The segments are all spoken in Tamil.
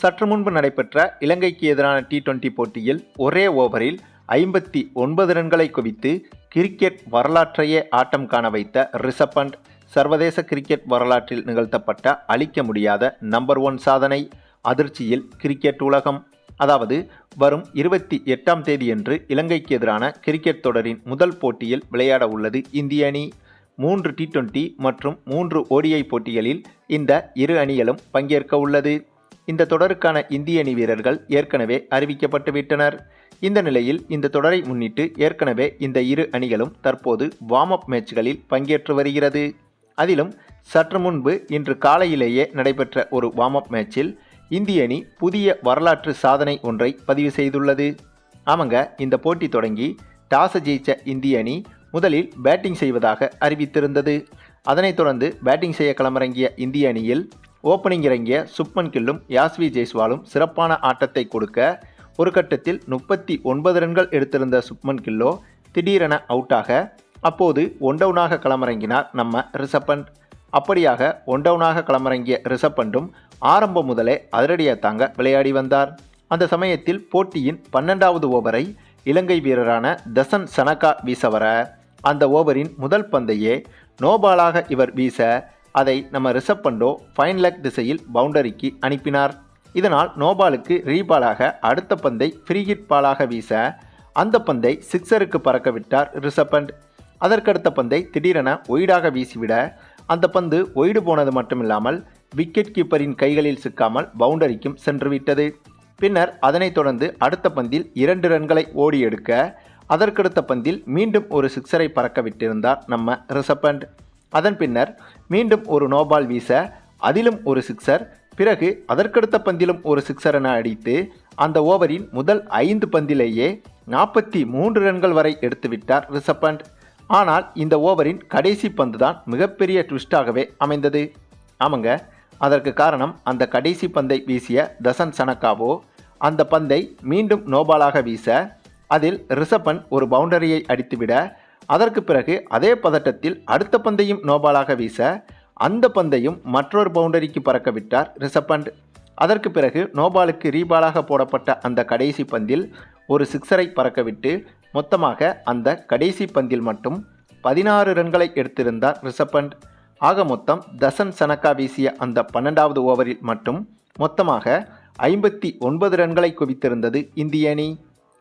சற்று முன்பு நடைபெற்ற இலங்கைக்கு எதிரான டி டுவெண்டி போட்டியில் ஒரே ஓவரில் ஐம்பத்தி ஒன்பது ரன்களை குவித்து கிரிக்கெட் வரலாற்றையே ஆட்டம் காண வைத்த ரிஷப் பண்ட் சர்வதேச கிரிக்கெட் வரலாற்றில் நிகழ்த்தப்பட்ட அழிக்க முடியாத நம்பர் ஒன் சாதனை அதிர்ச்சியில் கிரிக்கெட் உலகம். அதாவது வரும் இருபத்தி எட்டாம் தேதியன்று இலங்கைக்கு எதிரான கிரிக்கெட் தொடரின் முதல் போட்டியில் விளையாட உள்ளது இந்திய அணி. மூன்று டி டுவெண்டி மற்றும் மூன்று ஓடிஐ போட்டிகளில் இந்த இரு அணிகளும் பங்கேற்க உள்ளது. இந்த தொடருக்கான இந்திய அணி வீரர்கள் ஏற்கனவே அறிவிக்கப்பட்டு விட்டனர். இந்த நிலையில் இந்த தொடரை முன்னிட்டு ஏற்கனவே இந்த இரு அணிகளும் தற்போது வார்ம் அப் மேட்ச்களில் பங்கேற்று வருகிறது. அதிலும் சற்று முன்பு இன்று காலையிலேயே நடைபெற்ற ஒரு வார்ம் அப் மேட்சில் இந்திய அணி புதிய வரலாற்று சாதனை ஒன்றை பதிவு செய்துள்ளது. ஆமாங்க இந்த போட்டி தொடங்கி டாஸ் ஜெயிச்ச இந்திய அணி முதலில் பேட்டிங் செய்வதாக அறிவித்திருந்தது. அதனைத் தொடர்ந்து பேட்டிங் செய்ய களமிறங்கிய இந்திய அணியில் ஓப்பனிங் இறங்கிய சுப்மன் கில்லும் யாஸ்வி ஜெய்ஸ்வாலும் சிறப்பான ஆட்டத்தை கொடுக்க ஒரு கட்டத்தில் முப்பத்தி ஒன்பது ரன்கள் எடுத்திருந்த சுப்மன் கில்லோ திடீரென அவுட்டாக அப்போது ஒன் டவுனாக களமிறங்கினார் நம்ம ரிஷப்பண்ட் அப்படியாக ஒன் டவுனாக களமிறங்கிய ரிஷப்பண்டும் ஆரம்பம் முதலே அதிரடியாக தாங்க விளையாடி வந்தார். அந்த சமயத்தில் போட்டியின் பன்னெண்டாவது ஓவரை இலங்கை வீரரான தசன் சனகா வீச வர அந்த ஓவரின் முதல் பந்தையே நோபாலாக இவர் வீச அதை நம்ம ரிஷப் பண்டோ ஃபைன் லெக் திசையில் பவுண்டரிக்கு அனுப்பினார். இதனால் நோபாலுக்கு ரீபாலாக அடுத்த பந்தை ஃப்ரீ ஹிட் பாலாக வீச அந்த பந்தை சிக்ஸருக்கு பறக்க விட்டார் ரிஷப் பண்ட் அதற்கடுத்த பந்தை திடீரென ஒயிடாக வீசிவிட அந்த பந்து ஒயிடு போனது மட்டுமில்லாமல் விக்கெட் கீப்பரின் கைகளில் சிக்காமல் பவுண்டரிக்கும் சென்றுவிட்டது பின்னர் அதனைத் தொடர்ந்து அடுத்த பந்தில் இரண்டு ரன்களை ஓடி எடுக்க அதற்கடுத்த பந்தில் மீண்டும் ஒரு சிக்ஸரை பறக்க விட்டிருந்தார் நம்ம ரிஷப் பண்ட் அதன் பின்னர் மீண்டும் ஒரு நோபால் வீச அதிலும் ஒரு சிக்ஸர் பிறகு அதற்கடுத்த பந்திலும் ஒரு சிக்ஸர் என அடித்து அந்த ஓவரின் முதல் ஐந்து பந்திலேயே நாற்பத்தி மூன்று ரன்கள் வரை எடுத்துவிட்டார் ரிஷப் பண்ட் ஆனால் இந்த ஓவரின் கடைசி பந்து தான் மிகப்பெரிய ட்விஸ்டாகவே அமைந்தது. ஆமாங்க அதற்கு காரணம் அந்த கடைசி பந்தை வீசிய தசன் சனக்காவோ அந்த பந்தை மீண்டும் நோபாலாக வீச அதில் ரிஷபன் ஒரு பவுண்டரியை அடித்துவிட அதற்கு பிறகு அதே பதட்டத்தில் அடுத்த பந்தையும் நோபாலாக வீச அந்த பந்தையும் மற்றொரு பவுண்டரிக்கு பறக்க விட்டார் ரிஷப் பண்ட் அதற்கு பிறகு நோபாலுக்கு ரீபாலாக போடப்பட்ட அந்த கடைசி பந்தில் ஒரு சிக்ஸரை பறக்கவிட்டு மொத்தமாக அந்த கடைசி பந்தில் மட்டும் பதினாறு ரன்களை எடுத்திருந்தார் ரிஷப் பண்ட் ஆக மொத்தம் தசன் சனக்கா வீசிய அந்த பன்னெண்டாவது ஓவரில் மட்டும் மொத்தமாக ஐம்பத்தி ஒன்பது ரன்களை குவித்திருந்தது இந்திய அணி.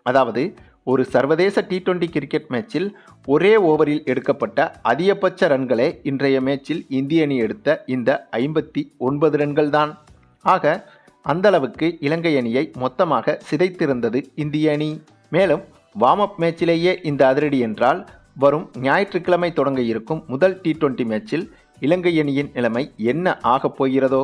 அதாவது ஒரு சர்வதேச டி டுவெண்டி கிரிக்கெட் மேட்சில் ஒரே ஓவரில் எடுக்கப்பட்ட அதிகபட்ச ரன்களே இன்றைய மேட்சில் இந்திய அணி எடுத்த இந்த ஐம்பத்தி ஒன்பது ரன்கள் தான் ஆக அந்தளவுக்கு இலங்கை அணியை மொத்தமாக சிதைத்திருந்தது இந்திய அணி. மேலும் வார்ம் அப் மேட்சிலேயே இந்த அதிரடி என்றால் வரும் ஞாயிற்றுக்கிழமை தொடங்க இருக்கும் முதல் டி டுவெண்டி மேட்சில் இலங்கை அணியின் நிலைமை என்ன ஆகப் போகிறதோ?